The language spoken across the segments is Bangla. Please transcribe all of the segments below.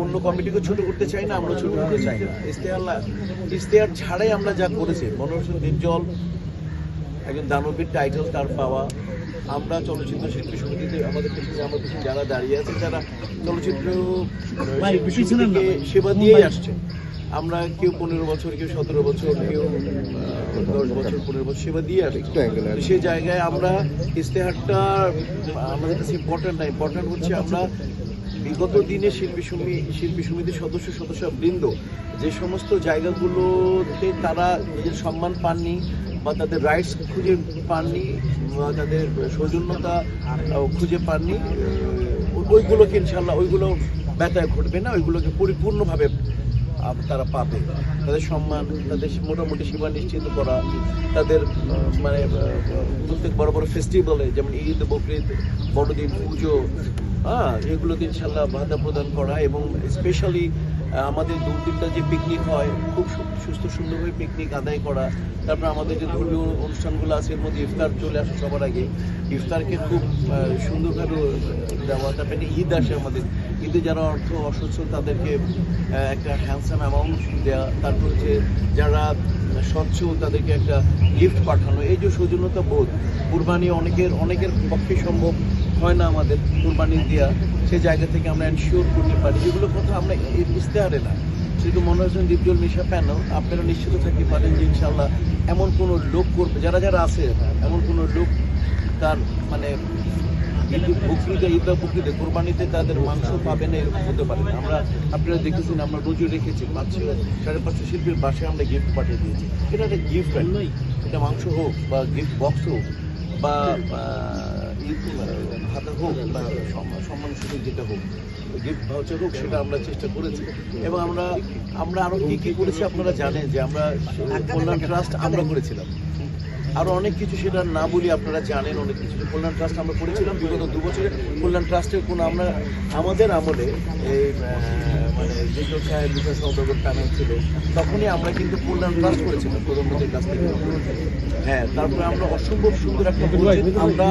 অন্য কমিটিকে ছোট করতে চাই না আমরা ছোট করতে চাই না। ইশতেহার ছাড়াই আমরা যা করেছি মনোরঞ্জন নির্জল একজন দানবীর টাইটেল তার পাওয়া। আমরা চলচ্চিত্র শিল্পী সমিতিতে আমাদের পেছনে আমার পেছনে যারা দাঁড়িয়ে আছে যারা চলচ্চিত্র। সেবা দিয়েই আসছে। আমরা কেউ পনেরো বছর কেউ সতেরো বছর কেউ দশ বছর পনেরো বছর সেবা দিয়ে আসছি। সেই জায়গায় আমরা ইশতেহারটা আমাদের কাছে ইম্পর্ট্যান্ট না ইম্পর্ট্যান্ট হচ্ছে আমরা বিগত দিনে শিল্পী সমি শিল্পী সমিতির সদস্য সদস্য বৃন্দ যে সমস্ত জায়গাগুলোতে তারা নিজের সম্মান পাননি বা তাদের রাইটস খুঁজে পাননি বা তাদের সৌজন্যতা খুঁজে পাননি ওইগুলোকে ইনশাল্লাহ ওইগুলো ব্যথায় ঘটবে না, ওইগুলোকে পরিপূর্ণভাবে তারা পাবে। তাদের সম্মান, তাদের মোটামুটি সীমা নিশ্চিত করা, তাদের মানে প্রত্যেক বড় বড় ফেস্টিভ্যালে যেমন ঈদ, বকরিদ, বড়দিন, পুজো হ্যাঁ এগুলোতে ইনশাল্লাহ ভাতা প্রদান করা এবং স্পেশালি আমাদের দু তিনটা যে পিকনিক হয়, খুব সুস্থ সুন্দরভাবে পিকনিক আদায় করা, তারপর আমাদের যে ধর্মীয় অনুষ্ঠানগুলো আছে, এর মধ্যে ইফতার চলে আসে সবার আগে। ইফতারকে খুব সুন্দরভাবে দেওয়া, তারপরে ঈদ আসে আমাদের। ঈদে যারা অর্থ অসচ্ছল, তাদেরকে একটা হ্যান্ডসাম অ্যামাউন্ট দেওয়া তারপর হচ্ছে যারা স্বচ্ছল তাদেরকে একটা গিফট পাঠানো। এই যে সৌজন্যতা বোধ, কুরবানি অনেকের অনেকের পক্ষে সম্ভব হয় না আমাদের কুরবানি দেওয়া সেই জায়গা থেকে আমরা এনশিওর করতে পারি। যেগুলো কথা আমরা ইশতেহারে না। শুধু মনোরঞ্জন দীপজল মিশা প্যানেল আপনারা নিশ্চিত থাকতে পারেন যে ইনশাল্লাহ এমন কোনো লোক করবে, যারা যারা আছে, এমন কোনো লোক তার মানে বকরিতে ঈদ বকরিতে কোরবানিতে তাদের মাংস পাবে না, এরকম হতে পারে না। আমরা আপনারা দেখেছেন, আমরা রোজও রেখেছি, পাঁচশো, সাড়ে পাঁচশো শিল্পীর বাসায় আমরা গিফট পাঠিয়ে দিয়েছি। এটা একটা গিফট এটা মাংস হোক বা গিফট বক্স হোক বা হাতা হোক বা সম- সম্মান সুযোগ যেটা হোক গিফট ভাউচার হোক, সেটা আমরা চেষ্টা করেছি। এবং আমরা আমরা আরও কি কি করেছি আপনারা জানেন যে আমরা কল্যাণ ট্রাস্ট আমরা করেছিলাম। আরও অনেক কিছু সেটা না বলি আপনারা জানেন অনেক কিছু। কল্যাণ ট্রাস্ট আমরা করেছিলাম বিগত দু বছরে। কল্যাণ ট্রাস্টের কোনো আমরা আমাদের আমলে এই মানে যেসব সাহেব সৌদাগর প্যানেল ছিল তখনই আমরা কিন্তু কল্যাণ ট্রাস্ট করেছিলাম প্রধানমন্ত্রীর কাছ থেকে। হ্যাঁ তারপরে আমরা অসম্ভব সুন্দর একটা মসজিদ আমরা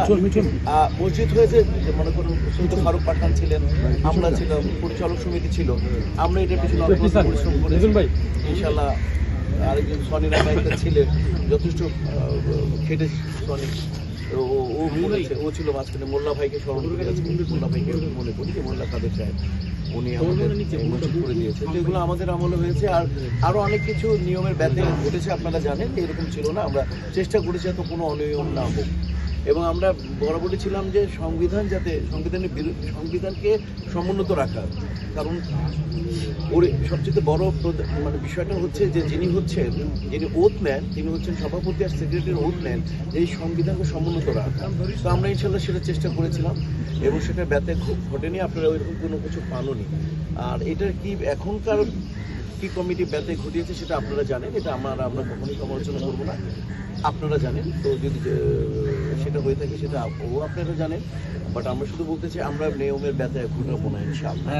মসজিদ হয়েছে যে মনে করুন সৈয়দ ফারুক পাঠান ছিলেন আমরা ছিলাম পরিচালক সমিতি ছিল আমরা এটা পিছনে পরিশ্রম করেছি। ইনশাল্লাহ আরেকজন সনি রামাইকা ছিলেন, যথেষ্ট খেটে সনি। ও বলেছে ও ছিল মাঝখানে মোল্লা ভাইকে স্মরণ করে গেছে মোল্লা ভাইকে মনে করি যে মোল্লা কাদের সাহেব উনি আমাদের এই করে দিয়েছে তো আমাদের আমলে হয়েছে, আর আরও অনেক কিছু নিয়মের ব্যাধে ঘটেছে, আপনারা জানেন, এরকম ছিল না। আমরা চেষ্টা করেছি, এত কোনো অনিয়ম না হোক। এবং আমরা বরাবরই ছিলাম যে সংবিধান যাতে সংবিধানের বিরুদ্ধে সংবিধানকে সমুন্নত রাখা কারণ ওর সবচেয়ে বড় মানে বিষয়টা হচ্ছে যে যিনি হচ্ছেন, যিনি ওত নেন তিনি হচ্ছেন সভাপতি আর সেক্রেটারি ওত নেন এই সংবিধানকে সমুন্নত রাখা। তো আমরা ইনশাল্লাহ সেটা চেষ্টা করেছিলাম এবং সেটা ব্যথা ঘটেনি, আপনারা ওইরকম কোনো কিছু পাননি। আর এটার কি এখনকার কি কমিটি ব্যথা ঘটিয়েছে সেটা আপনারা জানেন, এটা আমরা আমরা কখনোই সমালোচনা করব না। আপনারা জানেন, তো যদি সেটা হয়ে থাকে সেটা ও আপনারা জানেন বাট আমরা শুধু বলতে চাই, আমরা নিয়মের ব্যথা ঘটাবো না, ইনশাআল্লাহ।